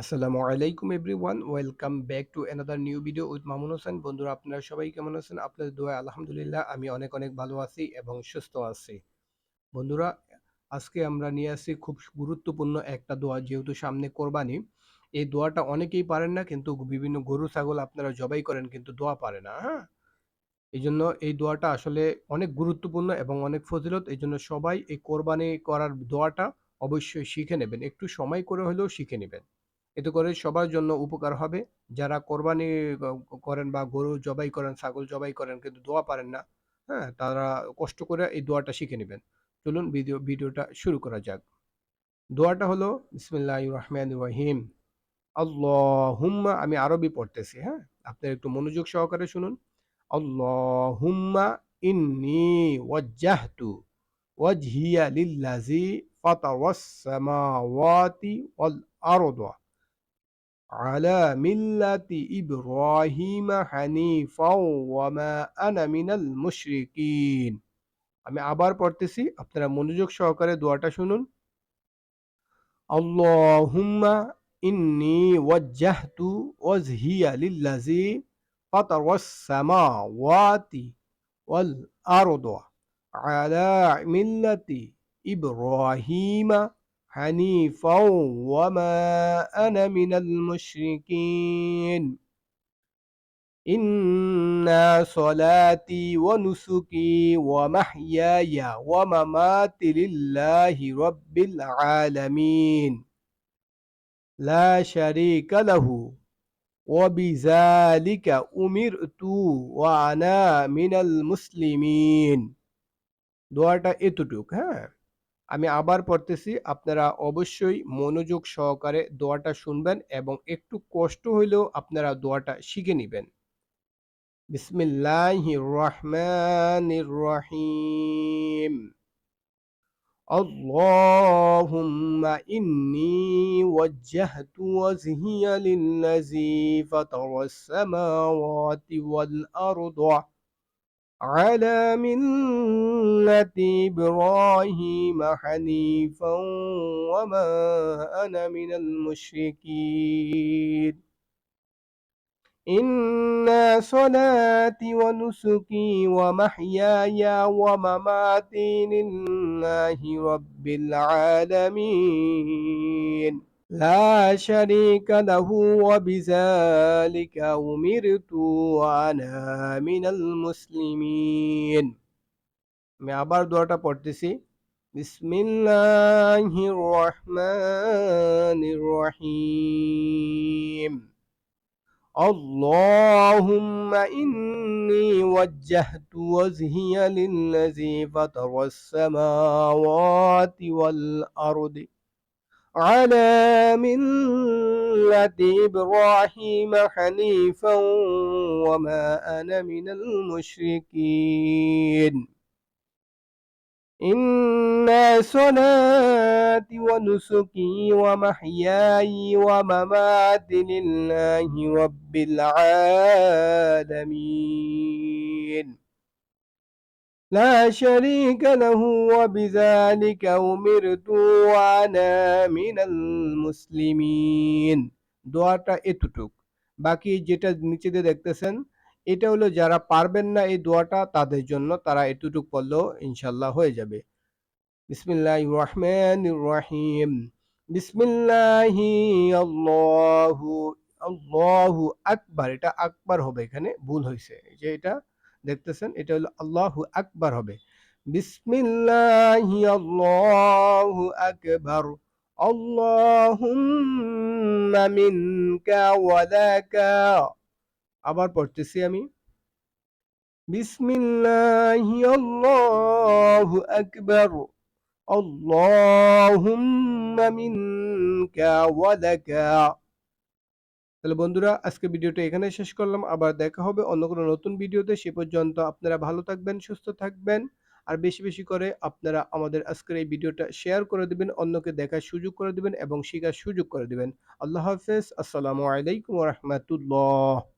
আসসালামু আলাইকুম everyone, welcome back to another new video with Mamun Hossain. বন্ধুরা, আপনারা সবাই কেমন আছেন? আপনাদের দোয়া আলহামদুলিল্লাহ, আমি অনেক অনেক ভালো আছি এবং সুস্থ আছি। বন্ধুরা, আজকে আমরা নিয়ে আসি খুব গুরুত্বপূর্ণ একটা দোয়া, যেহেতু সামনে কোরবানি। এই দোয়াটা অনেকেই পারেন না, কিন্তু বিভিন্ন গরু, ছাগল আপনারা জবাই করেন, কিন্তু দোয়া পারে না হ্যাঁ? এই জন্য এই দোয়াটা আসলে অনেক গুরুত্বপূর্ণ এবং অনেক ফজিলত। এই জন্য সবাই এই কোরবানি করার দোয়াটা অবশ্যই শিখে নেবেন। একটু সময় করে হলেও শিখে নেবেন। এতে করে সবার জন্য উপকার হবে। যারা কোরবানি করেন বা গরু জবাই করেন, ছাগল জবাই করেন কিন্তু দোয়া পারেন না হ্যাঁ তারা কষ্ট করে এই দোয়াটা শিখে নেবেন। চলুন ভিডিও, ভিডিওটা শুরু করা যাক। দোয়াটা হলো বিসমিল্লাহ রহমান রহিম। আল্লাহুম্মা, আমি আরবি পড়তেছি হ্যাঁ? আপনার একটু মনোযোগ সহকারে শুনুন। আল্লাহুম্মা ইন্নি ওয়াজ্জাহতু ওয়াজহিয়া লিল্লাজি ফাতারাস সামাওয়াতি ওয়াল আরদা। আলা মিল্লাতি ইব্রাহিম হানিফাও ওয়ামা আনা মিনাল মুশরিকিন আমি আবার পড়তেছি, আপনারা মনোযোগ সহকারে দোয়াটা শুনুন। আল্লাহুম্মা ইন্নি ওয়াজ্জাহতু ওয়াজহিয়া লিল্লাজি ফাতারাস সামাওয়াতি ওয়াল আরদ। আলা মিল্লাতি ইব্রাহিমা حنيفا وما أنا من المشركين إن صلاتي ونسكي ومحياي ومماتي لله رب العالمين لا شريك له وبذلك أمرت وأنا من المسلمين দোয়াটা এতটুক হ্যাঁ আমি আবার পড়তেছি আপনারা অবশ্যই মনোযোগ সহকারে দোয়াটা শুনবেন এবং একটু কষ্ট হইলেও আপনারা দোয়াটা শিখে নেবেন বিসমিল্লাহির রহমানির রহিম اللهم إني وجهت وجهي للذي فطر السماوات والأرض على ملة إبراهيم حنيفا وما أنا من المشركين إن صلاتي ونسكي ومحياي ومماتي لله رب العالمين لا شريك له وبذلك أمرت وأنا من المسلمين আমি আবার দোয়াটা পড়তেছি বিসমিল্লাহির রহমানির রহিম اللهم إني وجهت وجهي للذي فطر السماوات والأرض على ملة إبراهيم حنيفا وما أنا من المشركين. إن صلاتي ونسكي ومحياي ومماتي لله رب العالمين. لا شريك له وبذلك أمرت وأنا من المسلمين দোয়াটা এতটুক বাকি যেটা নিচে দিয়ে দেখতেছেন এটা হলো যারা পারবেন না এই দোয়াটা তাদের জন্য তারা এতটুক পড়লেও ইনশাল্লাহ হয়ে যাবে বিসমিল্লাহ রহমান রহিম বিসমিল্লাহি আল্লাহু আল্লাহু আকবার এটা আকবার হবে এখানে ভুল হয়েছে যে এটা দেখতেছেন, এটা হলো আল্লাহু আকবার হবে। বিসমিল্লাহি আল্লাহু আকবার। আল্লাহুম্মা মিনকা ওয়ালাকা আবার পড়তেছি আমি। বিসমিল্লাহি আল্লাহু আকবার। আল্লাহুম্মা মিনকা ওয়ালাকা তাহলে বন্ধুরা, আজকে ভিডিওটা এখানে শেষ করলাম। আবার দেখা হবে অন্য কোনো নতুন ভিডিওতে। সে পর্যন্ত আপনারা ভালো থাকবেন, সুস্থ থাকবেন। আর বেশি বেশি করে আপনারা আমাদের আজকের এই ভিডিওটা শেয়ার করে দেবেন, অন্যকে দেখার সুযোগ করে দেবেন এবং শেখার সুযোগ করে দেবেন। আল্লাহ হাফেজ। আসসালামু আলাইকুম রহমতুল্লাহ।